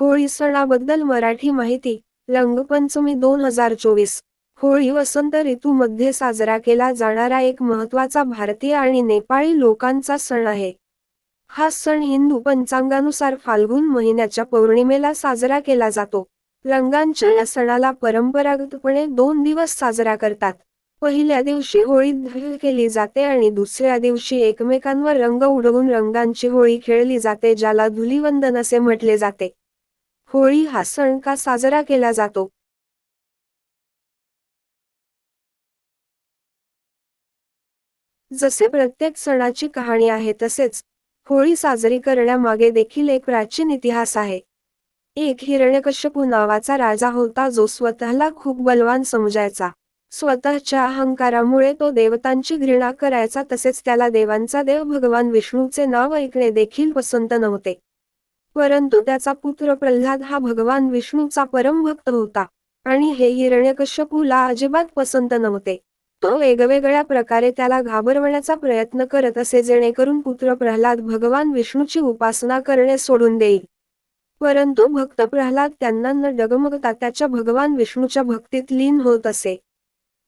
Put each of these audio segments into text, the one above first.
होळी सणाबद्दल मराठी माहिती रंगपंचमी दोन हजार चोवीस. होळी वसंत ऋतूमध्ये साजरा केला जाणारा एक महत्त्वाचा भारतीय आणि नेपाळी लोकांचा सण आहे. हा सण हिंदू पंचांगानुसार फाल्गुन महिन्याच्या पौर्णिमेला साजरा केला जातो. रंगांच्या या सणाला परंपरागतपणे दोन दिवस साजरा करतात. पहिल्या दिवशी होळी केली जाते आणि दुसऱ्या दिवशी एकमेकांवर रंग उडवून रंगांची होळी खेळली जाते ज्याला धुलीवंदन असे म्हटले जाते. होळी हा सण का साजरा केला जातो? जसे प्रत्येक सणाची कहाणी आहे तसेच होळी साजरी करण्यामागे देखील एक प्राचीन इतिहास आहे. एक हिरण्यकश्यपू नावाचा राजा होता जो स्वतःला खूप बलवान समजायचा. स्वतःच्या अहंकारामुळे तो देवतांची घृणा करायचा तसेच त्याला देवांचा देव भगवान विष्णूचे नाव ऐकणे देखील पसंत नव्हते. परंतु त्याचा पुत्र प्रल्हाद हा भगवान विष्णूचा परम भक्त होता. आणि हे हिरण्यकश्यपूला अजिबात पसंत नव्हते. तो वेगवेगळ्या प्रकारे त्याला घाबरवण्याचा प्रयत्न करत असे जेणेकरून पुत्र प्रल्हाद भगवान विष्णूची उपासना करणे सोडून देईल. परंतु भक्त प्रल्हाद त्यांना न डगमगता त्याच्या भगवान विष्णूच्या भक्तीत लीन होत असे.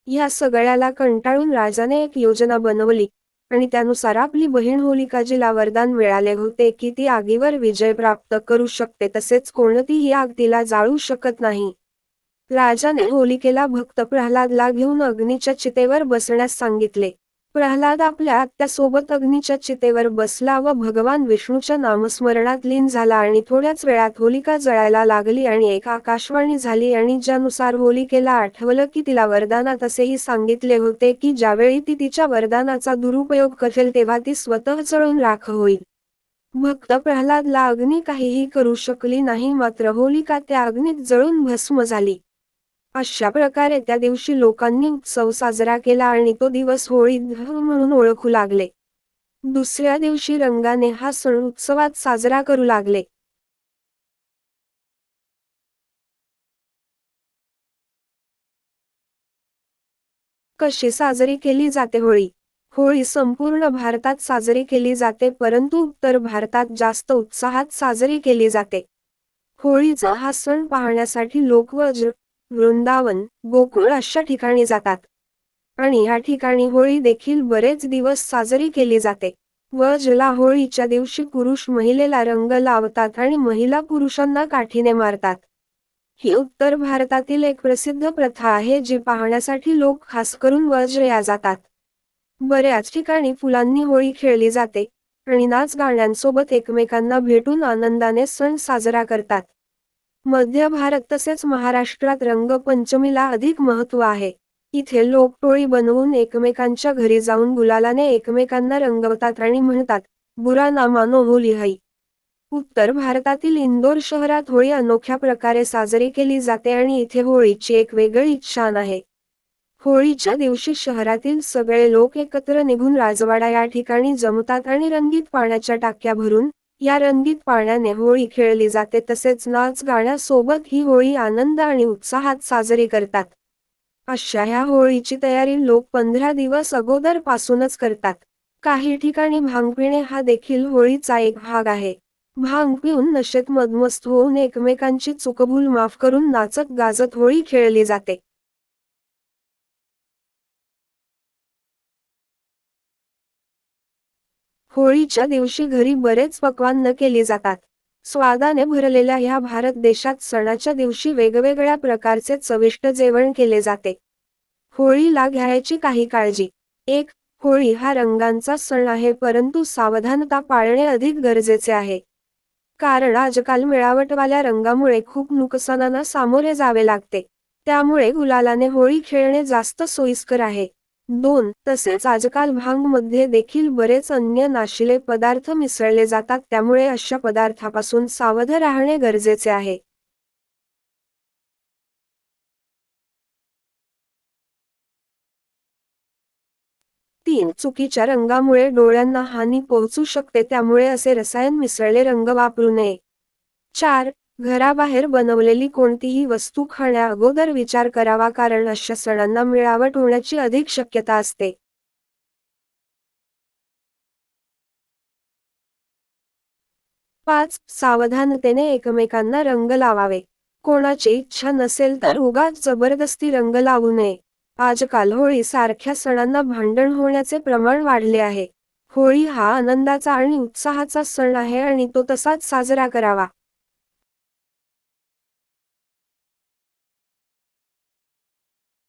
या सगळ्याला कंटाळून राजाने एक योजना बनवली. आणि त्यानुसार आपली बहीण होलिकाजीला वरदान मिळाले होते की ती आगीवर विजय प्राप्त करू शकते तसेच कोणतीही आग तिला जाळू शकत नाही. राजाने होलिकेला भक्त प्रल्हादला घेऊन अग्नीच्या चितेवर बसण्यास सांगितले. प्रल्हाद आपल्या आत्यासोबत अग्नीच्या चितेवर बसला व भगवान विष्णूच्या नामस्मरणात लीन झाला आणि थोड्याच वेळात होलिका जळायला लागली आणि एक आकाशवाणी झाली आणि ज्यानुसार होलिकेला आठवलं की तिला वरदानात असेही सांगितले होते की ज्यावेळी ती तिच्या वरदानाचा दुरुपयोग करेल तेव्हा ती स्वतः जळून राख होईल. भक्त प्रल्हादला अग्नी काहीही करू शकली नाही मात्र होलिका त्या अग्नीत जळून भस्म झाली. अशा प्रकारे त्या दिवशी लोकांनी उत्सव साजरा केला आणि तो दिवस होळी म्हणून ओळखू लागले. दुसऱ्या दिवशी रंगाने हा सण उत्सवात साजरा करू लागले. कशी साजरी केली जाते होळी? होळी संपूर्ण भारतात साजरी केली जाते परंतु उत्तर भारतात जास्त उत्साहात साजरी केली जाते. होळीचा हा सण पाहण्यासाठी लोक वज्र वृंदावन गोकुळ अशा ठिकाणी जातात. आणि ह्या ठिकाणी होळी देखील बरेच दिवस साजरी केली जाते. वजला होळीच्या दिवशी पुरुष महिलेला रंग लावतात आणि महिला पुरुषांना काठीने मारतात. ही उत्तर भारतातील एक प्रसिद्ध प्रथा आहे जी पाहण्यासाठी लोक खास करून वज्रया जातात. बऱ्याच ठिकाणी फुलांनी होळी खेळली जाते. आणि नाच गाण्यांसोबत एकमेकांना भेटून आनंदाने सण साजरा करतात. मध्य भारत तसेच महाराष्ट्रात रंगपंचमीला अधिक महत्त्व आहे. इथे लोक टोळी बनवून एकमेकांच्या घरी जाऊन गुलालाने एकमेकांना रंगवतात आणि म्हणतात बुरा ना होली हई उत्तर भारतातील इंदोर शहरात होळी अनोख्या प्रकारे साजरी केली जाते आणि इथे होळीची एक वेगळी शान आहे. होळीच्या दिवशी शहरातील सगळे लोक एकत्र निघून राजवाडा या ठिकाणी जमतात आणि रंगीत पाण्याच्या टाक्या भरून या रंगीत पाण्याने होळी खेळली जाते तसेच नाच गाण्यासोबत ही होळी आनंद आणि उत्साहात साजरी करतात. अशा ह्या होळीची तयारी लोक पंधरा दिवस अगोदर पासूनच करतात. काही ठिकाणी भांग पिणे हा देखील होळीचा एक भाग आहे. भांग पिऊन नशेत मदमस्त होऊन एकमेकांची चुकभूल माफ करून नाचत गाजत होळी खेळली जाते. होळीच्या दिवशी घरी बरेच पक्वान न केली जातात. स्वादाने भरलेल्या ह्या भारत देशात सणाच्या दिवशी वेगवेगळ्या प्रकारचे चविष्ट जेवण केले जाते. होळीला घ्यायची काही काळजी. एक होळी हा रंगांचा सण आहे परंतु सावधानता पाळणे अधिक गरजेचे आहे. कारण आजकाल मिळावटवाल्या रंगामुळे खूप नुकसानांना सामोरे जावे लागते. त्यामुळे गुलालाने होळी खेळणे जास्त सोयीस्कर आहे. दोन तसेच आजकाल भांगमध्ये देखील बरेच अन्य नाशिले पदार्थ मिसळले जातात त्यामुळे अशा पदार्थापासून सावध राहणे गरजेचे आहे. तीन चुकीच्या रंगामुळे डोळ्यांना हानी पोहोचू शकते त्यामुळे असे रसायन मिसळले रंग वापरू नये. चार घराबाहेर बनवलेली कोणतीही वस्तू खाण्या अगोदर विचार करावा कारण अशा सणांना मिळावट होण्याची अधिक शक्यता असते. पाच सावधानतेने एकमेकांना रंग लावावे. कोणाची इच्छा नसेल तर उगाच जबरदस्ती रंग लावू नये. आजकाल होळी सारख्या सणांना भांडण होण्याचे प्रमाण वाढले आहे. होळी हा आनंदाचा आणि उत्साहाचा सण आहे आणि तो तसाच साजरा करावा.